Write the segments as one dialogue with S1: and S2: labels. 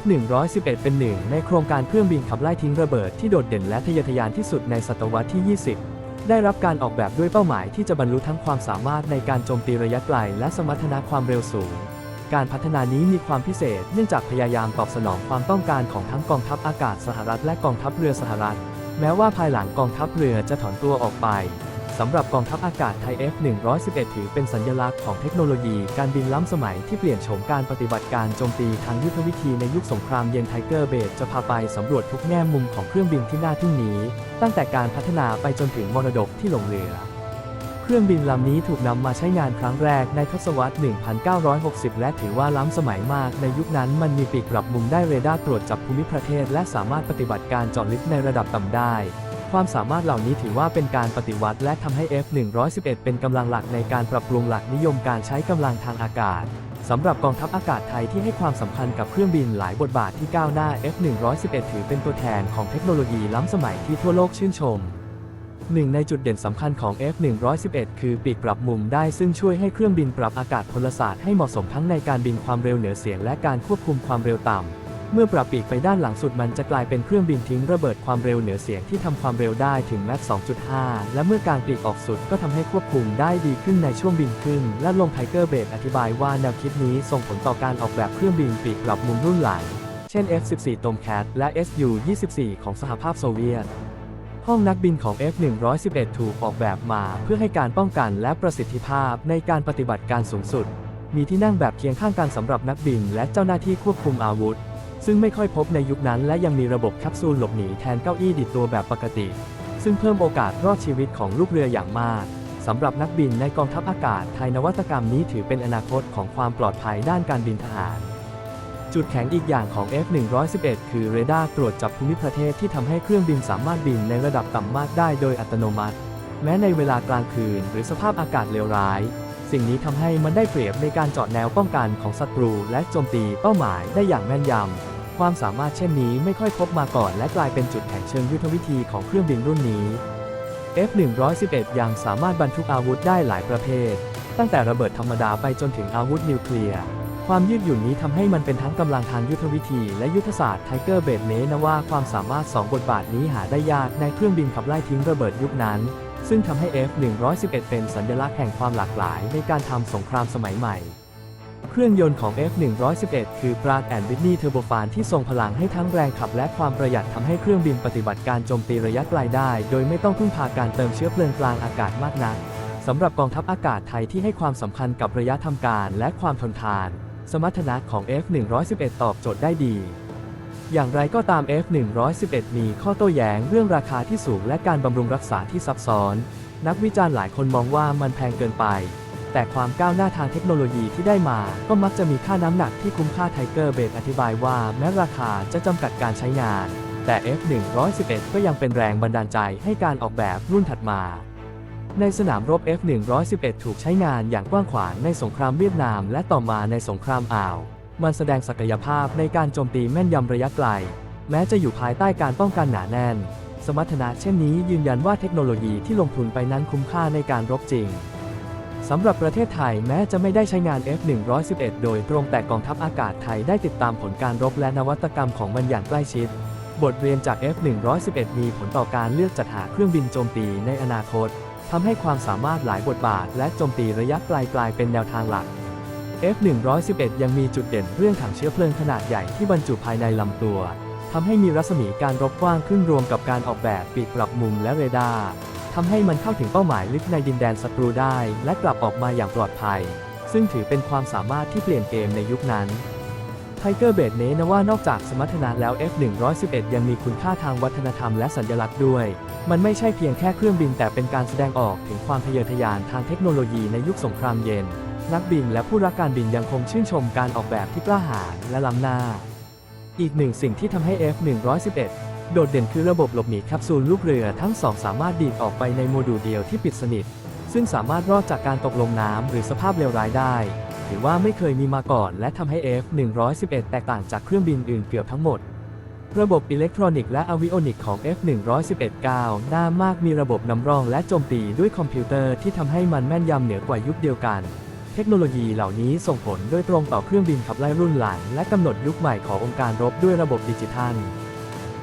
S1: F111 เป็นหนึ่งในโครงการเครื่องบินขับไล่ทิ้งระเบิดที่โดดเด่นและทะเยอทะยานที่สุดในศตวรรษที่ 20 ได้รับการออกแบบด้วยเป้าหมายที่จะบรรลุทั้งความสามารถในการโจมตีระยะไกลและสมรรถนะความเร็วสูง การพัฒนานี้มีความพิเศษเนื่องจากพยายามตอบสนองความต้องการของทั้งกองทัพอากาศสหรัฐและกองทัพเรือสหรัฐ แม้ว่าภายหลังกองทัพเรือจะถอนตัวออกไป สำหรับกองทัพอากาศไทย F111 ถือเป็นสัญลักษณ์ของเทคโนโลยีการบินล้ำสมัยที่เปลี่ยนโฉมการปฏิบัติการโจมตีทางยุทธวิธีในยุคสงครามเย็นไทเกอร์เบดจะพาไปสำรวจทุกแง่มุมของเครื่องบินที่น่าทึ่งนี้ ตั้งแต่การพัฒนาไปจนถึงมรดกที่หลงเหลือ เครื่องบินลำนี้ถูกนำมาใช้งานครั้งแรกในทศวรรษ 1960 และถือว่าล้ำสมัยมาก ในยุคนั้นมันมีปีกปรับมุมได้เรดาร์ตรวจจับภูมิประเทศ และสามารถปฏิบัติการเจาะลึกในระดับต่ำได้ ความสามารถเหล่านี้ถือว่าเป็นการปฏิวัติและทำให้ F111 เป็นกำลังหลักในการปรับปรุงหลักนิยมการใช้กำลังทางอากาศสำหรับกองทัพอากาศไทยที่ให้ความสำคัญกับเครื่องบินหลายบทบาทที่ก้าวหน้า F111 ถือเป็นตัวแทนของเทคโนโลยีล้ำสมัยที่ทั่วโลกชื่นชมหนึ่งในจุดเด่นสำคัญของ F111 คือปีกปรับมุมได้ซึ่งช่วยให้เครื่องบินปรับอากาศพลศาสตร์ให้เหมาะสมทั้งในการบินความเร็วเหนือเสียงและการควบคุมความเร็วต่ำ เมื่อปรับปีกไปด้านหลังสุดมันจะกลายเป็นเครื่องบินทิ้งระเบิดความเร็วเหนือเสียงที่ทำความเร็วได้ถึงแมค2.5 และเมื่อกางปีกออกสุดก็ทำให้ควบคุมได้ดีขึ้นในช่วงบินขึ้น และลงไทเกอร์เบดอธิบายว่าแนวคิดนี้ส่งผลต่อการออกแบบเครื่องบินปีกปรับมุมรุ่นหลัง เช่น F-14 Tomcat และ Su-24 ของสหภาพโซเวียตห้องนักบินของ F111 ถูกออกแบบมาเพื่อให้การป้องกันและประสิทธิภาพในการปฏิบัติการสูงสุด มีที่นั่งแบบเคียงข้างกันสำหรับนักบินและเจ้าหน้าที่ควบคุมอาวุธ ซึ่งไม่ค่อยพบในยุคนั้นและยังมีระบบแคปซูลหลบหนีแทนเก้าอี้ดิดตัวแบบปกติ ซึ่งเพิ่มโอกาสรอดชีวิตของลูกเรืออย่างมากสำหรับนักบินในกองทัพอากาศไทยนวัตกรรมนี้ถือเป็นอนาคตของความปลอดภัยด้านการบินทหาร จุดแข็งอีกอย่างของ F111 คือเรดาร์ตรวจจับภูมิประเทศที่ทำให้เครื่องบินสามารถบินในระดับต่ำมากได้โดยอัตโนมัติ แม้ในเวลากลางคืน หรือสภาพอากาศเลวร้าย สิ่งนี้ทำให้มันได้เปรียบในการเจาะแนวป้องกันของศัตรู และโจมตีเป้าหมายได้อย่างแม่นยำ ความสามารถเช่นนี้ไม่ค่อยพบมาก่อน และกลายเป็นจุดแข็งเชิงยุทธวิธีของเครื่องบินรุ่นนี้ F111 ยังสามารถบรรทุกอาวุธได้หลายประเภท ตั้งแต่ระเบิดธรรมดาไปจนถึงอาวุธนิวเคลียร์ ความยืดหยุ่นนี้ทำให้มันเป็นทั้งกำลังทางยุทธวิธีและยุทธศาสตร์ไทเกอร์เบดเนนะว่าความสามารถ 2 บทบาทนี้หาได้ยากในเครื่องบินขับไล่ทิ้งระเบิดยุคนั้น ซึ่งทำให้ F111 เป็นสัญลักษณ์แห่งความหลากหลายในการทำสงครามสมัยใหม่ เครื่องยนต์ของ F111 คือ Pratt and Whitney Turbofan ที่ทรงพลังให้ทั้งแรงขับและความประหยัดทำให้เครื่องบินปฏิบัติการโจมตีระยะไกลได้ โดยไม่ต้องพึ่งพาการเติมเชื้อเพลิงกลางอากาศมากนักสำหรับกองทัพอากาศไทยที่ให้ความสำคัญกับระยะทำการและความทนทาน สมรรถนะของ F111 ตอบโจทย์ได้ดี อย่างไรก็ตาม F111 มีข้อโต้แย้งเรื่องราคาที่สูงและการบำรุงรักษาที่ซับซ้อน นักวิจารณ์หลายคนมองว่ามันแพงเกินไป แต่ความก้าวหน้าทางเทคโนโลยีที่ได้มา ก็มักจะมีค่าน้ำหนักที่คุ้มค่าไทเกอร์เบดอธิบายว่าแม้ราคาจะจำกัดการใช้งาน แต่ F111 ก็ยังเป็นแรงบันดาลใจให้การออกแบบรุ่นถัดมา ในสนามรบ F111 ถูกใช้งานอย่างกว้างขวางในสงครามเวียดนาม และต่อมาในสงครามอ่าว มันแสดงศักยภาพในการโจมตีแม่นยำระยะไกล แม้จะอยู่ภายใต้การป้องกันหนาแน่น สมรรถนะเช่นนี้ยืนยันว่าเทคโนโลยีที่ลงทุนไปนั้นคุ้มค่าในการรบจริง สำหรับประเทศไทยแม้จะไม่ได้ใช้งาน F111 โดยตรงแต่กองทัพอากาศไทยได้ติดตามผลการรบและนวัตกรรมของมันอย่างใกล้ชิด บทเรียนจาก F111 มีผลต่อการเลือกจัดหาเครื่องบินโจมตีในอนาคตทำให้ความสามารถหลายบทบาทและโจมตีระยะไกลกลายเป็นแนวทางหลัก F111 ยังมีจุดเด่นเรื่องถังเชื้อเพลิงขนาดใหญ่ที่บรรจุภายในลำตัวทำให้มีรัศมีการรบกว้างขึ้นรวมกับการออกแบบปีกปรับมุมและเรดาร์ ทำให้มันเข้าถึงเป้าหมายลึกในดินแดนศัตรูได้ และกลับออกมาอย่างปลอดภัย ซึ่งถือเป็นความสามารถที่เปลี่ยนเกมในยุคนั้นไทเกอร์เบดเน้นว่านอกจากสมรรถนะแล้ว F111 ยังมีคุณค่าทางวัฒนธรรมและสัญลักษณ์ด้วย มันไม่ใช่เพียงแค่เครื่องบินแต่เป็นการแสดงออกถึงความทะเยอทะยานทางเทคโนโลยีในยุคสงครามเย็น นักบินและผู้รักการบินยังคงชื่นชมการออกแบบที่กล้าหาญและล้ำหน้า อีกหนึ่งสิ่งที่ทำให้ F111 โดดเด่นคือระบบหลบหนีแคปซูลลูกเรือทั้งสองสามารถดีดออกไปในโมดูลเดียวที่ปิดสนิท ซึ่งสามารถรอดจากการตกลงน้ำหรือสภาพเลวร้ายได้ ถือว่าไม่เคยมีมาก่อน และทำให้ F111 แตกต่างจากเครื่องบินอื่นเกือบทั้งหมด ระบบอิเล็กทรอนิกส์และอวิโอนิกของ F111 ก้าวหน้ามากมีระบบนำร่องและโจมตีด้วยคอมพิวเตอร์ที่ทำให้มันแม่นยำเหนือกว่ายุคเดียวกันเทคโนโลยีเหล่านี้ส่งผลโดยตรงต่อเครื่องบินขับไล่รุ่นหลัง และกำหนดยุคใหม่ขององค์การรบด้วยระบบดิจิทัล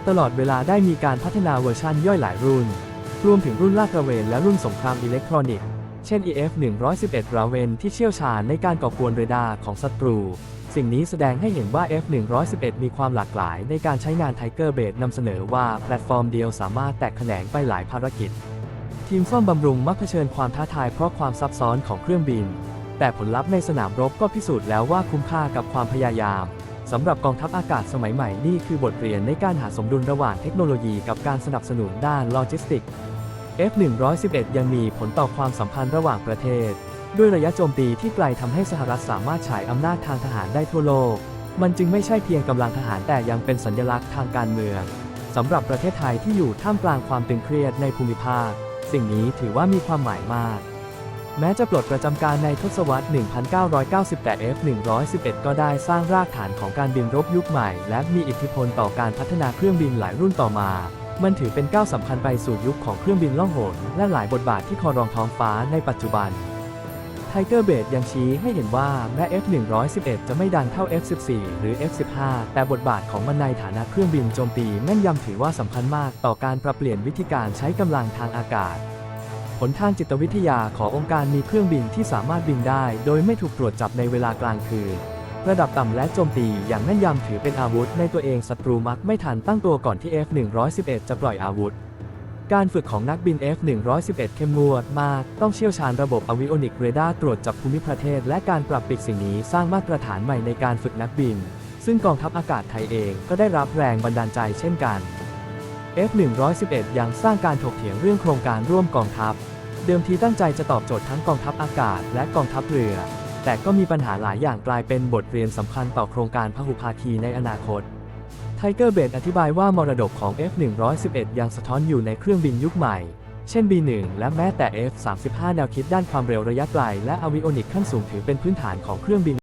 S1: ตลอดเวลาได้มีการพัฒนาเวอร์ชันย่อยหลายรุ่น รวมถึงรุ่นลาดตระเวนและรุ่นสงครามอิเล็กทรอนิกส์ เช่น EF 111ราเวนที่เชี่ยวชาญในการก่อกวนเรดาร์ของศัตรู สิ่งนี้แสดงให้เห็นว่า F 111มีความหลากหลายในการใช้งาน Tiger b a t นำเสนอว่าแพลตฟอร์มเดียวสามารถแตกแขนงไปหลายภารกิจ ทีมซ่อมบำรุงมักเผชิญความท้าทายเพราะความซับซ้อนของเครื่องบิน แต่ผลลัพธ์ในสนามรบก็พิสูจน์แล้วว่าคุ้มค่ากับความพยายาม สำหรับกองทัพอากาศสมัยใหม่นี่คือบทเรียนในการหาสมดุลระหว่างเทคโนโลยีกับการสนับสนุนด้านโลจิสติก F111 ยังมีผลต่อความสัมพันธ์ระหว่างประเทศ ด้วยระยะโจมตีที่ไกลทำให้สหรัฐสามารถฉายอำนาจทางทหารได้ทั่วโลก มันจึงไม่ใช่เพียงกำลังทหารแต่ยังเป็นสัญลักษณ์ทางการเมืองสำหรับประเทศไทยที่อยู่ท่ามกลางความตึงเครียดในภูมิภาค สิ่งนี้ถือว่ามีความหมายมาก แม้จะปลดประจำการในทศวรรษ 1990แต่ F111 ก็ได้สร้างรากฐานของการบินรบยุคใหม่ และมีอิทธิพลต่อการพัฒนาเครื่องบินหลายรุ่นต่อมา มันถือเป็นก้าวสำคัญไปสู่ยุคของเครื่องบินล่องหนและหลายบทบาทที่ครองรองท้องฟ้าในปัจจุบัน Tiger b a t ยังชี้ให้เห็นว่าแม้ F111 จะไม่ดังเท่า F14 หรือ F15 แต่บทบาทของมันในฐานะเครื่องบินโจมตีแม่นยำถือว่าสำคัญมากต่อการปรับเปลี่ยนวิธีการใช้กำลังทางอากาศ ผลทางจิตวิทยาขององค์การมีเครื่องบินที่สามารถบินได้ โดยไม่ถูกตรวจจับในเวลากลางคืน ระดับต่ำและโจมตีอย่างแม่นยำถือเป็นอาวุธในตัวเองศัตรูมักไม่ทันตั้งตัวก่อนที่ F111 จะปล่อยอาวุธ การฝึกของนักบิน F111 เข้มงวดมาก ต้องเชี่ยวชาญระบบอวิโอนิกเรดาร์ตรวจจับภูมิประเทศ และการปรับปิดสิ่งนี้สร้างมาตรฐานใหม่ในการฝึกนักบิน ซึ่งกองทัพอากาศไทยเองก็ได้รับแรงบันดาลใจเช่นกัน F111 ยังสร้างการถกเถียงเรื่องโครงการร่วมกองทัพ เดิมทีตั้งใจจะตอบโจทย์ทั้งกองทัพอากาศและกองทัพเรือ แต่ก็มีปัญหาหลายอย่างกลายเป็นบทเรียนสำคัญต่อโครงการพหุภาคีในอนาคตไทเกอร์เบดอธิบายว่ามรดกของ F111 ยังสะท้อนอยู่ในเครื่องบินยุคใหม่ เช่น B1 และแม้แต่ F35 แนวคิดด้านความเร็วระยะไกลและอวิโอนิกขั้นสูงถือเป็นพื้นฐานของเครื่องบิน